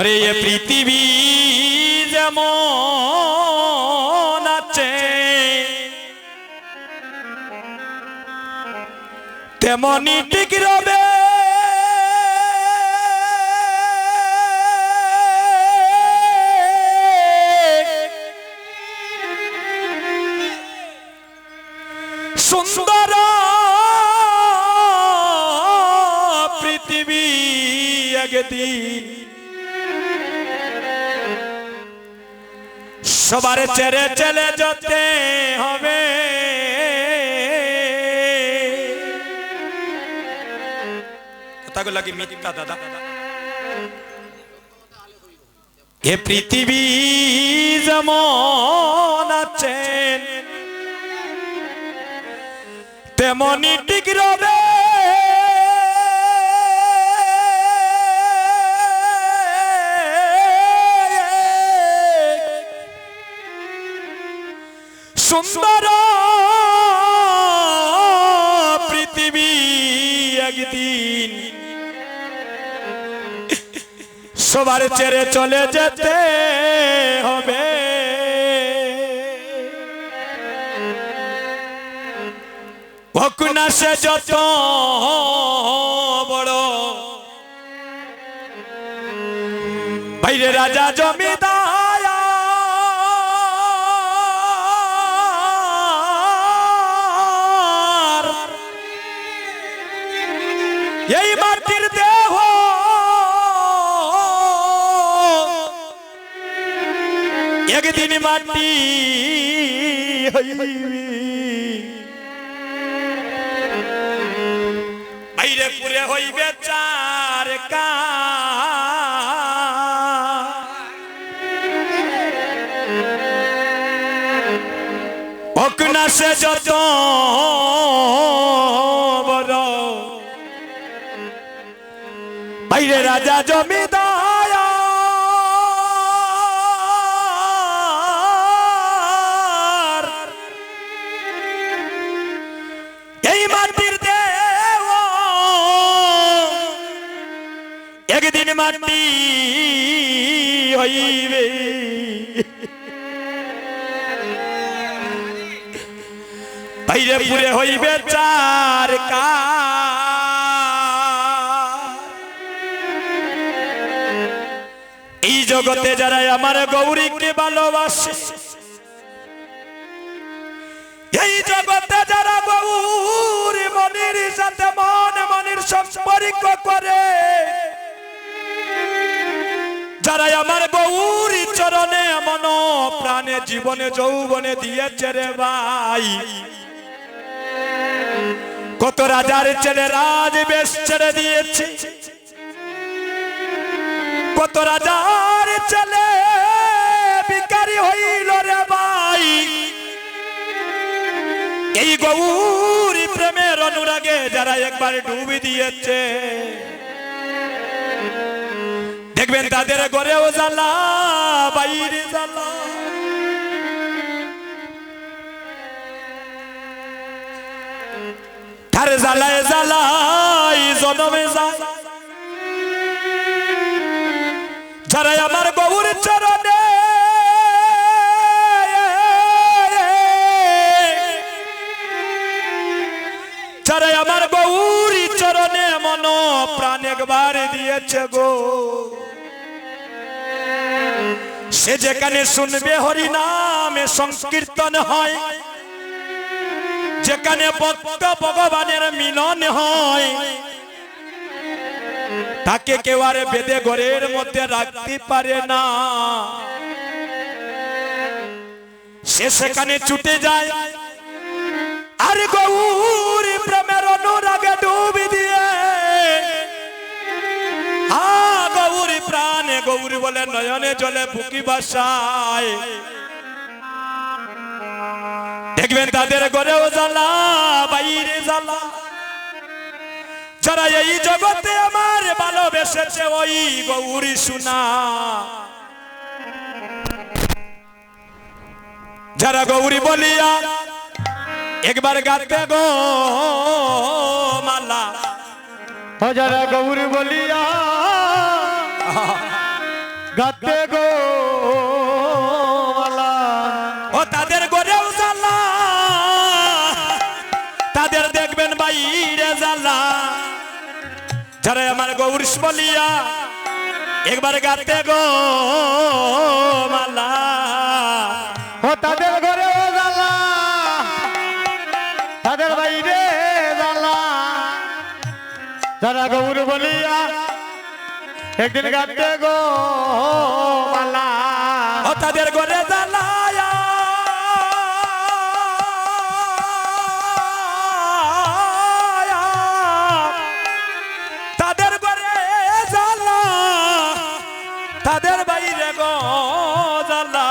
ওরে এ পৃথিবী যেমন আছে তেমনি ঠিক রবে সুন্দর পৃথিবী একদিন সবার ছেড়ে চলে যেতে হবে। কথাগুলো কি মিথ্যা, দাদা? এ পৃথিবী যেমন আছেন তেমনই ঠিক রবে সবার ছেড়ে চলে যেতে হবে। হোক না সে যত বড়। বাইরে রাজা জমিদার। এই মাটি হইবি। বাইরে পুরে হইবে চার কা। না সে যত বড়। বাইরে রাজা জমিদার মাটি হইবে। বাইরে পুরে হইবে চার কা এই জগতে যারা আমার গৌরীকে ভালোবাসে, এই জগতে যারা গৌরী মনির সাথে মন মনির সম্পর্ক করে যারা আমার গৌরী চরণে মন প্রাণে, জীবনে, যৌবনে দিয়েছে রে ভাই। কত রাজার ছেলে রাজ বেশ ছেড়ে দিয়েছে। কত রাজার ছেলে বিকারি হইল রে ভাই। এই গৌরী প্রেমের অনুরাগে যারা একবার ডুবি দিয়েছে দেখবেন তাদের ঘরেও জ্বালা, বাইরে জ্বালা। তার জ্বালায় জ্বালাই, জনমে যায়। যারা আমার গৌর চরণে যারা আমার গৌরী চরণে মন প্রাণ একবার দিয়েছে গো। সে যেখানে শুনবে হরি নামে সংকীর্তন হয়। যেখানে ভক্ত ভগবানের মিলন হয়। তাকে কেউ আর বেদে ঘরের মধ্যে রাখতে পারে না। সে সেখানে ছুটে যায়। আর গৌর প্রেমের অনুরাগে ডুবি গৌরী বলে নয়নে জলে বুকি বাসায়। দেখবেন তাদের ঘরেও জ্বালা, বাইরে জ্বালা। যারা এই জগতে আমার ভালোবেসেছে, ওই গৌরী সুনা। যারা গৌরী বলিয়া, একবার গাতে গো মালা। যারা গৌর বলিয়া গাতে গো ও তাদের গড়েও জ্বালা। তাদের দেখবেন বাইরে জ্বালা। যারা আমার গৌরীশ বলিয়া, একবার গাতে গো মালা। ও তাদের ঘরে জ্বালা। তাদের বাইরে জ্বালা। যারা গৌর বলিয়া একদিন গাতে গো মালা ও তাদের গড়ে জ্বালায়া। তাদের গড়ে জ্বালা। তাদের বাইরে গো জ্বালা।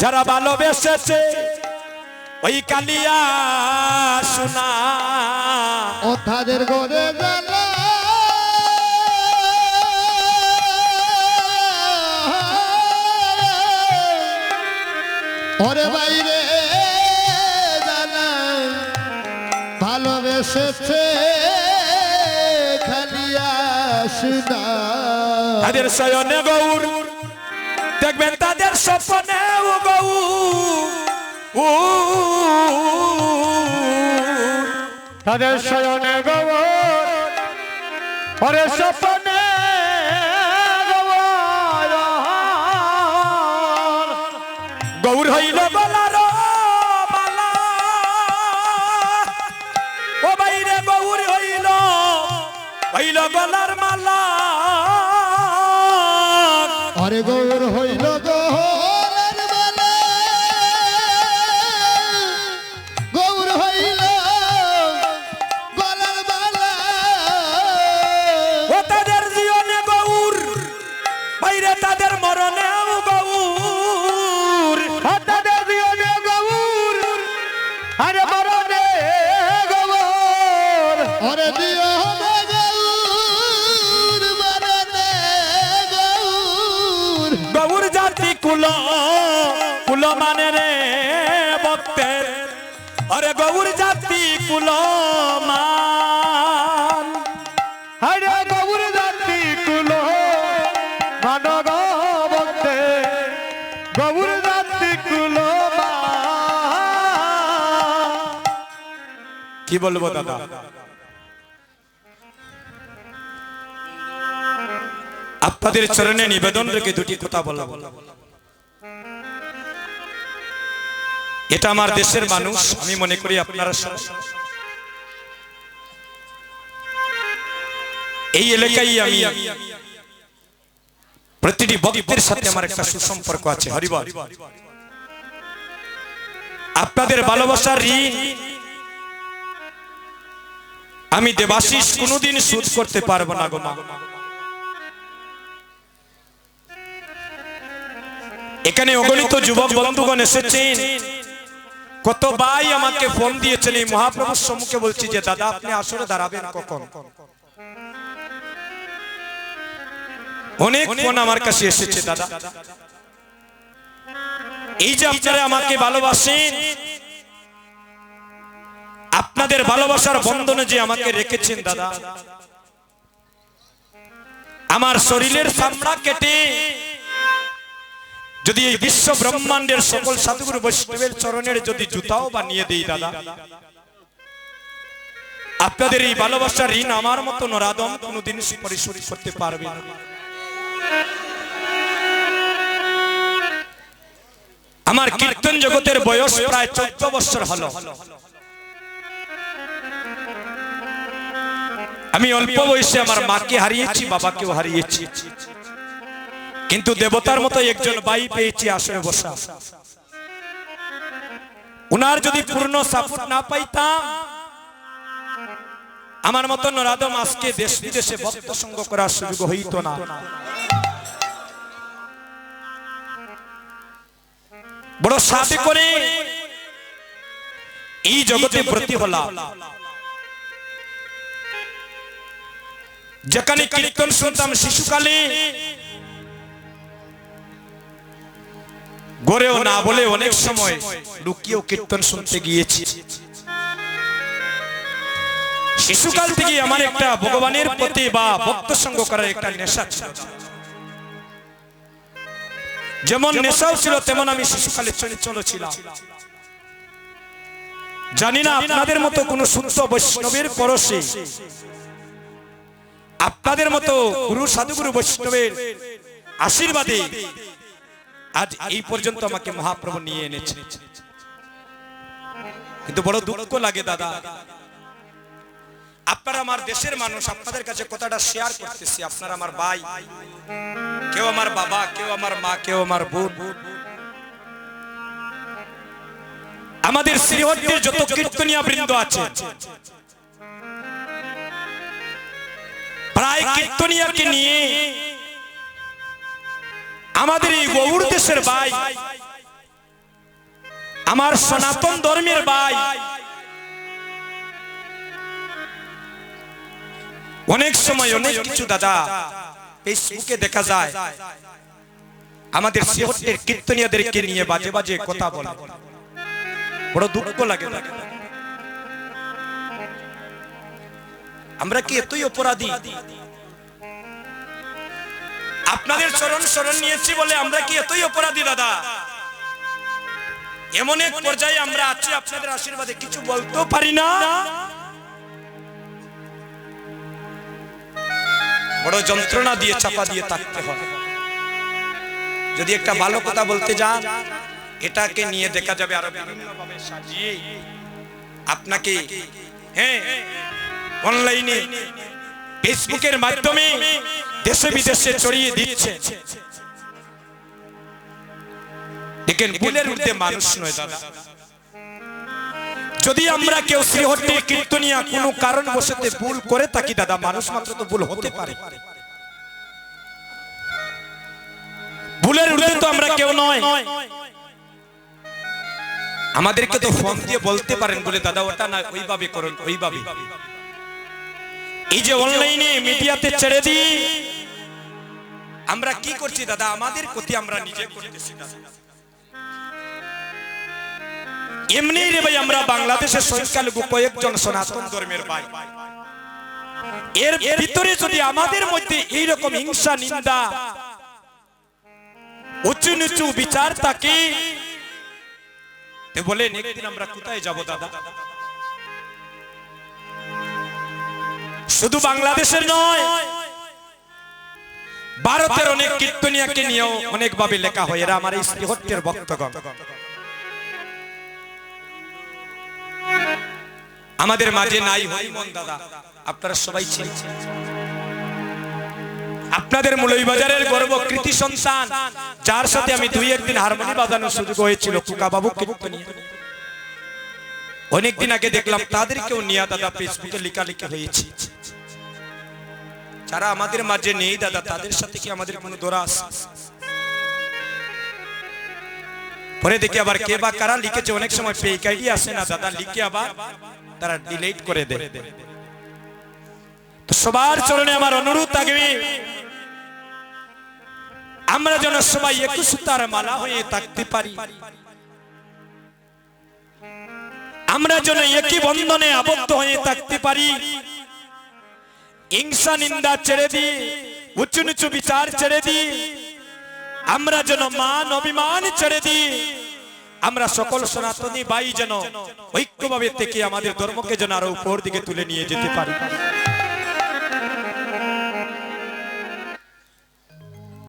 যারা ভালোবেসেছে ওই কালিয়া শোনা ও তাদের ঘরে জ্বালা। ওরে বাইরে জানা ভালোবেসেছে তাদের শয়নে গৌর দেখবেন তাদের স্বপ্নে গৌ উ তাদের শয়নে গৌর ওরে স্বপ্নে গৌর হইল বলার ও বাইরে বউর হইল হইল গলার মালা। আরে গৌর কুল মান আরে গৌর জাতি কুলো মানব বন্দে গৌর জাতি কুলো কি বলব দাদা? আপনাদের চরণে নিবেদন রেখে দুটি কথা বলব। এটা আমার দেশের মানুষ আমি মনে করি আপনারা এই এলাকায় আমি প্রতিটি ভক্তের সাথে আমার একটা সুসম্পর্ক আছে। হরিবল আপনাদের ভালোবাসার ঋণ আমি দেবাশিস কোনোদিন সুদ করতে পারব না গো এখানে অগণিত যুবক বন্ধুগণ এসেছেন। কত ভাই আমাকে ফোন দিয়েছেন, এই মহাপ্রভুর সম্মুখে বলছি যে, দাদা, আপনি আসলে দাঁড়াবেন কখন? অনেক ফোন আমার কাছে এসেছে, দাদা। এই যে আপনারা আমাকে ভালোবাসেন, আপনাদের ভালোবাসার বন্ধনে যে আমাকে রেখেছেন, দাদা। আমার শরীরের চামড়া কেটে যদি এই বিশ্ব ব্রহ্মাণ্ডের সকল সাধুগুরু বৈষ্ণবের চরণের যদি জুতাও বানিয়ে দেই দাদা, আপনাদের এই ভালোবাসার ঋণ আমার মতো নরাদম কোনোদিন পরিশোধ করতে পারবে আমার কীর্তন জগতের বয়স প্রায় চোদ্দ বছর হলো। আমি অল্প বয়সে আমার মাকে হারিয়েছি, বাবাকেও হারিয়েছি। কিন্তু দেবতার মতো একজন বাই পেয়েছি আসরে বসা। উনার যদি পূর্ণ সাপোর্ট না পাইতাম, আমার মতো নরাদম আজকে দেশ বিদেশে ভক্ত সঙ্গ করার সুযোগ হইত না। বড় সাথে করে এই জগতে ব্রতী হলাম। যেখানে কীর্তন শুনতাম শিশুকালে গড়েও না বলে অনেক সময় লুকিয়েও কীর্তন শুনতে গিয়েছি। শিশুকাল থেকে আমার একটা ভগবানের প্রতি বা ভক্ত সঙ্গ করার একটা নেশা ছিল। যেমন নেশাও ছিল তেমন আমি শিশুকালে চঞ্চল ছিলাম। জানি না আপনাদের মতো কোন শুদ্ধ বৈষ্ণবের পরশে। আপনাদের মতো গুরু সাধুগুরু বৈষ্ণবের আশীর্বাদে আজ এই পর্যন্ত আমাকে মহাপ্রভু নিয়ে এনেছে। কিন্তু বড় দুঃখ লাগে দাদা। আপনারা আমার দেশের মানুষ আপনাদের কাছে কথাটা শেয়ার করতেছি। আপনারা আমার ভাই কেউ আমার বাবা কেউ আমার মা কেউ আমার বোন। আমাদের শ্রীহট্টের যত কীর্তনিয়া বৃন্দ আছে প্রায় কীর্তনিয়াকে নিয়ে আমাদের এই গৌর দেশের ভাই, আমার সনাতন ধর্মের ভাই। অনেক সময় অনেক কিছু দাদা ফেসবুকে দেখা যায়। আমাদের শিহটের কীর্তনিয়াদেরকে নিয়ে বাজে বাজে কথা বলে। বড় দুঃখ লাগে। আমরা কি এতই অপরাধী? আপনাদের চরণ শরণ নিয়েছি বলে আমরা কি এতই অপরাধী, দাদা? এমন এক পর্যায়ে আমরা আছি, আপনাদের আশীর্বাদে কিছু বলতেও পারি না। বড় যন্ত্রণা দিয়ে, চাপা দিয়ে থাকতে হয়। যদি একটা ভালো কথা বলতে যান, এটাকে নিয়ে দেখা যাবে আরও সাজিয়ে। আপনাকে হ্যাঁ অনলাইনে ফেসবুকের মাধ্যমে দেশে বিদেশে ছড়িয়ে দিচ্ছে। দেখেন, ভুলের ঊর্ধ্বে মানুষ নয় দাদা। যদি আমরা কেউ শ্রীহট্টে কীর্তনিয়া কোনো কারণ বসেতে ভুল করে থাকি দাদা, মানুষ মাত্র তো ভুল হতে পারে। ভুলের ঊর্ধ্বে তো আমরা কেউ নয়। আমাদেরকে তো ফোন দিয়ে বলতে পারেন বলে, দাদা, ওটা না, ওইভাবে করুন, ওইভাবে। এই যে অনলাইনে মিডিয়াতে ছেড়ে দিই আমরা কি করছি, দাদা? আমাদের ক্ষতি আমরা নিজে করতেছি এমনি রে ভাই, আমরা বাংলাদেশের সংখ্যালঘু কয়েকজন সনাতন ধর্মের ভাই। এর ভিতরে যদি আমাদের মধ্যে এইরকম হিংসা, নিন্দা, উঁচু নিচু বিচার থাকে বলেন, একদিন আমরা কোথায় যাব, দাদা? শুধু বাংলাদেশের নয় ভারতের অনেক কীর্তনিয়াকে নিয়েও অনেকভাবে লেখা হয়। এরা আমার এই শ্রীহট্টের ভক্তগণ। আমাদের মাঝে নাই হরিমন দাদা। আপনারা সবাই ছিলেন আপনাদের মৌলভীবাজারের গর্ব কৃতি সন্তান। যার সাথে আমি দুই একদিন হারমোনি বাজানোর সুযোগ হয়েছিল কুকা বাবু কীর্তনিয়া। অনেকদিন আগে দেখলাম তাদেরকেও নিয়ে দাদা ফেসবুকে লেখালেখি হয়েছে। যারা আমাদের মাঝে নেই দাদা, তাদের সাথে কি আমাদের কোনো দোরা আছে? পরে দেখি আবার কে বা কারা লিখেছে, অনেক সময় পেক আইডি আসে না, দাদা লিখে আবার তারা ডিলিট করে দেয়। সবার চরণে আমার অনুরোধ থাকবে, আমরা যেন সবাই একুশ তার মালা হয়ে থাকতে পারি। আমরা যেন একই বন্ধনে আবদ্ধ হয়ে থাকতে পারি। হিংসা নিন্দা ছেড়ে দিই উঁচু নিচু বিচার ছেড়ে দিই আমরা যেন মান অভিমান ছেড়ে দিই আমরা সকল সনাতনী বাই যেন ঐক্যভাবে থেকে আমাদের ধর্মকে যেন আরও উপর দিকে তুলে নিয়ে যেতে পারি।